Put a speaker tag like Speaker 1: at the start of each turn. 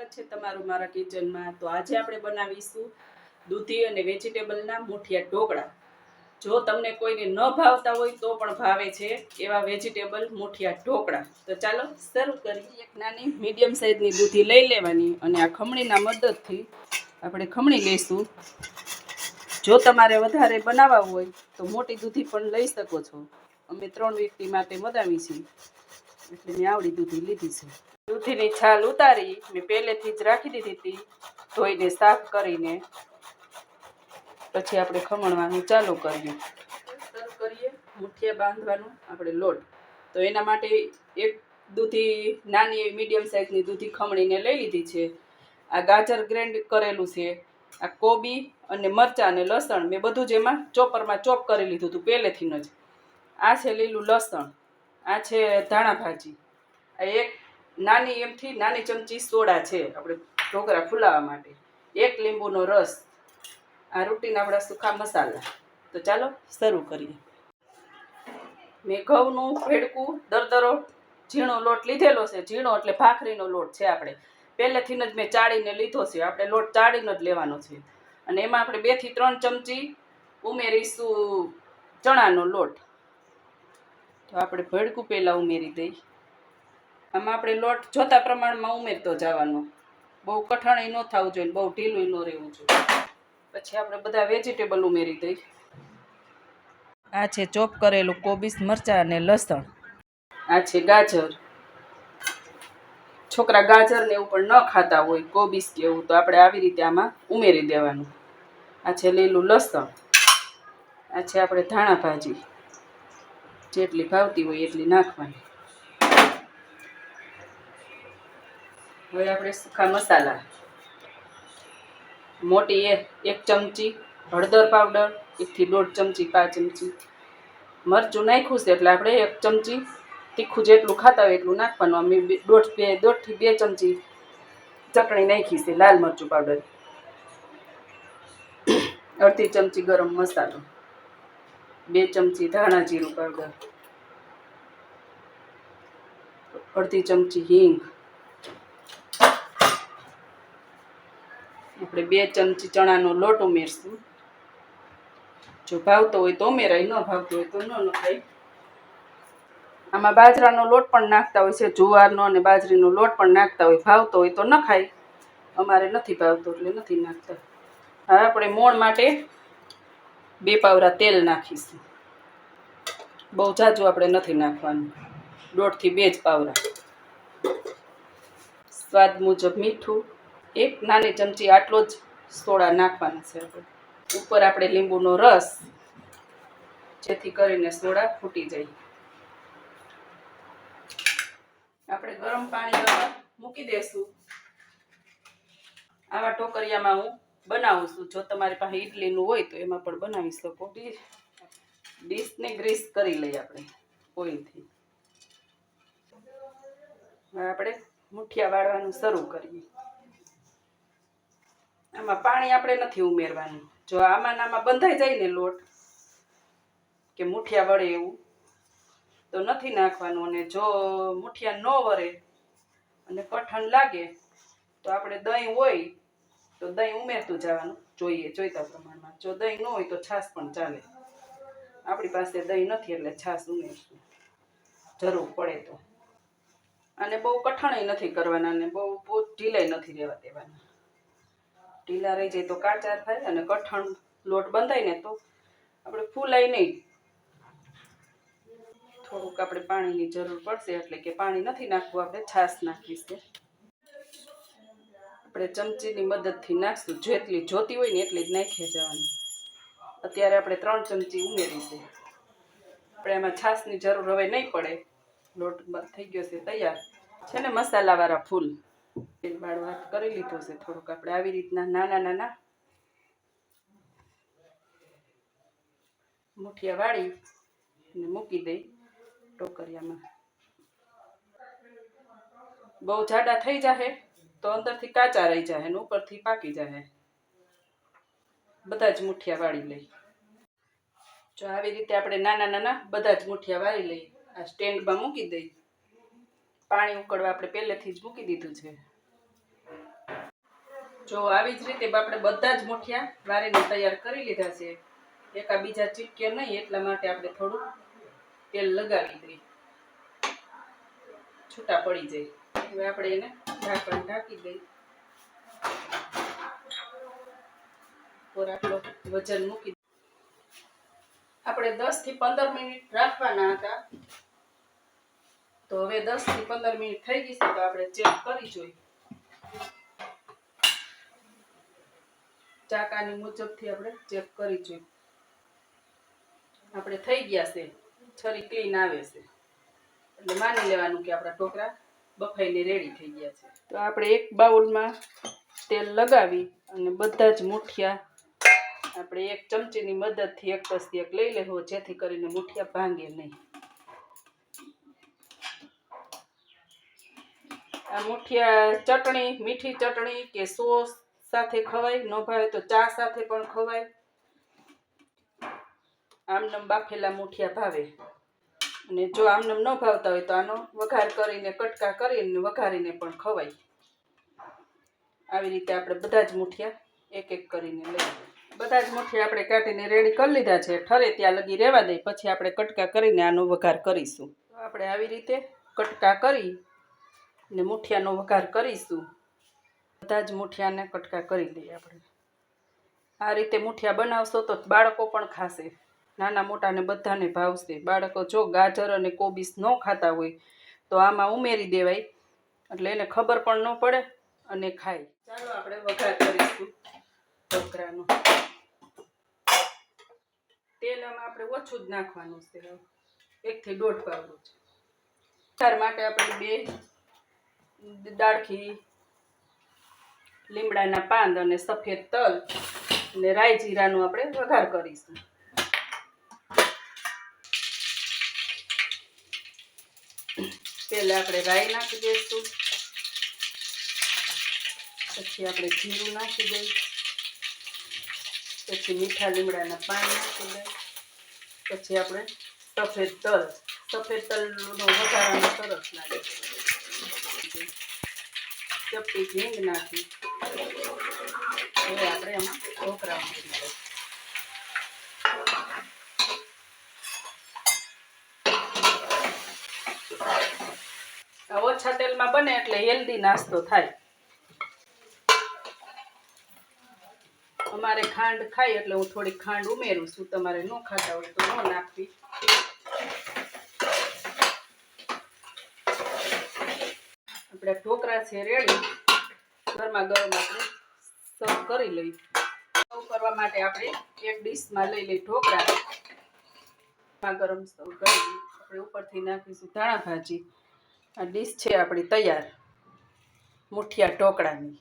Speaker 1: સ્વાગત છે તમારું મારા કિચનમાં. તો આજે આપણે બનાવીશું દૂધી અને વેજીટેબલના મુઠિયા ઢોકળા. જો તમને કોઈને ન ભાવતા હોય તો પણ ભાવે છે એવા વેજીટેબલ મુઠિયા ઢોકળા. તો ચાલો શરૂ કરીએ. એક નાની મીડિયમ સાઇઝની દૂધી લઈ લેવાની અને આ ખમણીના મદદથી આપણે ખમણી લઈશું. જો તમારે વધારે બનાવવા હોય તો મોટી દૂધી પણ લઈ શકો છો. અમે ત્રણ વ્યક્તિ માટે બનાવી છીએ એટલે મેં આવડી દૂધી લીધી છે. દૂધીની છાલ ઉતારી મેં પહેલેથી જ રાખી દીધી હતી. ધોઈને સાફ કરીને પછી આપણે ખમણવાનું ચાલુ કરીએ. શરૂ કરીએ મુઠિયા બાંધવાનું, આપણે લોટ. તો એના માટે એક દૂધી, નાની એવી મીડિયમ સાઇઝની દૂધી ખમણીને લઈ લીધી છે. આ ગાજર ગ્રેન્ડ કરેલું છે. આ કોબી અને મરચાં અને લસણ મેં બધું જ એમાં ચોપરમાં ચોપ કરી લીધું હતું પહેલેથી જ. આ છે લીલું લસણ. આ છે ધાણા ભાજી. આ એક નાની એમથી નાની ચમચી સોડા છે આપણે ઢોકળા ફૂલાવા માટે. એક લીંબુનો રસ, આ રૂટીન આપણા સૂકા મસાલા. તો ચાલો શરૂ કરીએ. મેં ઘઉંનું ભેડકું દરદરો, ઝીણો લોટ લીધેલો છે. ઝીણો એટલે ભાખરીનો લોટ છે આપણે. પહેલેથી જ મેં ચાળીને લીધો છે. આપણે લોટ ચાળીને જ લેવાનો છે. અને એમાં આપણે બેથી ત્રણ ચમચી ઉમેરીશું ચણાનો લોટ. તો આપણે ભડકું પહેલાં ઉમેરી દઈ આમાં આપણે લોટ જોતા પ્રમાણમાં ઉમેરતો જવાનો. બહુ કઠણ ન થવું જોઈએ બહુ ઢીલું ન રહેવું જોઈએ. પછી આપણે બધા વેજીટેબલ ઉમેરી દઈ આ છે ચોપ કરેલું કોબીસ મરચાં અને લસણ. આ છે ગાજર. છોકરા ગાજર ને એવું પણ ન ખાતા હોય કોબીસ કે એવું, તો આપણે આવી રીતે આમાં ઉમેરી દેવાનું. આ છે લીલું લસણ. આ છે આપણે ધાણા ભાજી. જેટલી ભાવતી હોય એટલી નાખવાની. હવે આપણે સૂકા મસાલા. મોટી એ એક ચમચી હળદર પાવડર, એકથી દોઢ ચમચી પાંચ ચમચી મરચું નાખ્યું છે એટલે આપણે એક ચમચી તીખું જેટલું ખાતા હોય એટલું નાખવાનું. અમે દોઢ બે, દોઢથી બે ચમચી ચટણી નાખી છે, લાલ મરચું પાવડર. અડધી ચમચી ગરમ મસાલો. બે ચમચી ધાણા જીરું પાવડર. અડધી ચમચી હિંગ. આપણે બે ચમચી ચણાનો લોટ ઉમેરશું. જો ભાવતો હોય તો ઉમેરાય, ન ભાવતો હોય તો ન નખાય. આમાં બાજરાનો લોટ પણ નાખતા હોય છે, જુવારનો અને બાજરીનો લોટ પણ નાખતા હોય, ભાવતો હોય તો નખાય. અમારે નથી ભાવતો એટલે નથી નાખતા. હવે આપણે મોણ માટે બે પાવરા તેલ નાખીશું. બહુ જાજુ આપણે નથી નાખવાનું. દોઢથી બે જ પાવરા. સ્વાદ મુજબ મીઠું એક નાની ચમચી આટલો જ સોડા નાખવાના છે ઉપર આપણે લીંબુનો રસ, જેથી કરીને સોડા ફૂટી જાય. આપણે ગરમ પાણી મૂકી દેશું. આવા ટોકરિયામાં હું બનાવું છું. જો તમારી પાસે ઇડલીનું હોય તો એમાં પણ બનાવી શકો. ડીશ ડીશને ગ્રીસ કરી લઈએ આપણે, ઓઇલથી. આપણે મુઠિયા વાળવાનું શરૂ કરીએ. આમાં પાણી આપણે નથી ઉમેરવાનું. જો આમાં આમાં બંધાઈ જાય ને લોટ, કે મુઠિયા વળે એવું, તો નથી નાખવાનું. અને જો મુઠિયા ન વળે અને કઠણ લાગે, તો આપણે દહીં હોય, તો દહીં ઉમેરતું જવાનું. જોઈએ, જોઈતા પ્રમાણમાં. જો દહીં ન હોય તો છાશ પણ ચાલે. આપણી પાસે દહીં નથી એટલે છાશ ઉમેરશું. જરૂર પડે તો. અને બહુ કઠણાઈ નથી કરવાના અને બહુ બહુ ઢીલાઈ નથી રહેવા દેવાના. ઢીલા રહી જાય તો કાચા થાય અને કઠણ લોટ બંધાય ને તો આપણે ફૂલાય નહીં. થોડુંક આપણે પાણીની જરૂર પડશે એટલે કે પાણી નથી નાખવું, આપણે છાશ નાખવી છે આપણે ચમચીની મદદથી નાખશું, જેટલી જોતી હોય ને એટલી જ નાખી જવાની. અત્યારે આપણે ત્રણ ચમચી ઉમેરી છે. આપણે એમાં છાશની જરૂર હવે નહીં પડે. લોટ થઈ ગયો છે, તૈયાર. છે ને મસાલાવાળા ફૂલ. તેલ બાળવા કરી લીધો છે થોડુંક. આપણે આવી રીતના નાના નાના મુઠિયા વાળી અને મૂકી દઈ ટોકરિયામાં. બહુ જાડા થઈ જાહે તો અંદરથી કાચા રહી જાય ને ઉપરથી પાકી જાય બધા જ મુઠિયા વાળી લઈ. જો આવી રીતે આપણે નાના નાના બધા જ મુઠિયા વાળી લઈ. આ સ્ટેન્ડમાં મૂકી દઈ. પાણી ઉકળવા આપણે પહેલેથી જ મૂકી દીધું છે. જો આવી જ રીતે આપણે બધા જ મુઠિયા વારીને તૈયાર કરી લીધા છે. એકા બીજા ચીપકે નહીં, એટલા માટે આપણે થોડું તેલ લગાવી દઈએ. છૂટા પડી જાય. હવે આપણે એને ઢાંકણ ઢાંકી દઈએ. આટલો વજન મૂકી આપણે દસથી પંદર મિનિટ રાખવાના હતા. તો હવે દસથી પંદર મિનિટ થઈ ગઈ છે, તો આપણે ચેક કરી જોઈએ. ચાકાની મુજબથી આપણે ચેક કરી જોઈએ આપણે થઈ ગયા છે. છરી ક્લીન આવે છે. એટલે માની લેવાનું કે આપણા ઢોકળા બફાઈને રેડી થઈ ગયા છે. તો આપણે એક બાઉલમાં તેલ લગાવી અને બધા જ મુઠિયા આપણે એક ચમચીની મદદથી એક પછી એક લઈ લેવો, જેથી કરીને મુઠિયા ભાંગે નહીં. આ મુઠિયા ચટણી, મીઠી ચટણી કે સોસ સાથે ખવાય, ન ભાવે તો ચા સાથે પણ ખવાય. આમનમ બાફેલા મુઠિયા ભાવે. અને જો આમનમ ન ભાવતા હોય તો આનો વઘાર કરીને, કટકા કરીને, વઘારીને પણ ખવાય. આવી રીતે આપણે બધા જ મુઠિયા એક એક કરીને લઈએ. બધા જ મુઠિયા આપણે કાઢીને રેડી કરી લીધા છે. ઠરે ત્યાં લગી રહેવા દઈ પછી આપણે કટકા કરીને આનો વઘાર કરીશું. આપણે આવી રીતે કટકા કરી ને મુઠિયાનો વઘાર કરીશું. બધા જ મુઠિયાને કટકા કરી લઈએ આપણે. આ રીતે મુઠિયા બનાવશો તો બાળકો પણ ખાશે. નાના મોટાને બધાને ભાવશે. બાળકો જો ગાજર અને કોબીસ ન ખાતા હોય તો આમાં ઉમેરી દેવાય. એટલે એને ખબર પણ ન પડે અને ખાય. ચાલો આપણે વઘાર કરીશું ઢોકરાનું. તેલ આમાં આપણે ઓછું જ નાખવાનું છે. એકથી દોઢ પાવડું છે. માટે આપણે બે દાળખી લીમડાના પાંદ અને સફેદ તલ અને રાઈ જીરાનો આપણે વઘાર કરીશું. પહેલાં આપણે રાઈ નાખી દઈશું. પછી આપણે જીરું નાખી દઈએ પછી મીઠા લીમડાના પાન નાખી દઈએ પછી આપણે સફેદ તલ, સફેદ તલનો વઘારાનો સરસ લાગે છે. ચપટી હિંગ નાખી હવે આપણે એમાં ઢોકળા મૂકી આ ઓછા તેલમાં બને એટલે હેલ્ધી નાસ્તો થાય. અમારે ખાંડ ખાય એટલે હું થોડી ખાંડ ઉમેરું છું. તમારે ન ખાતા હોય તો ન નાખવી. આપણે ઢોકળા છે રેડી ગરમા ગરમ આપણે સર્વ કરી લઈ સર્વ કરવા માટે આપણે એક ડીશમાં લઈ લઈ ઢોકળા ગરમા ગરમ સર્વ કરી આપણે ઉપરથી નાખીશું ધાણા ભાજી આ ડીશ છે આપણી તૈયાર. મુઠિયા ઢોકળાની.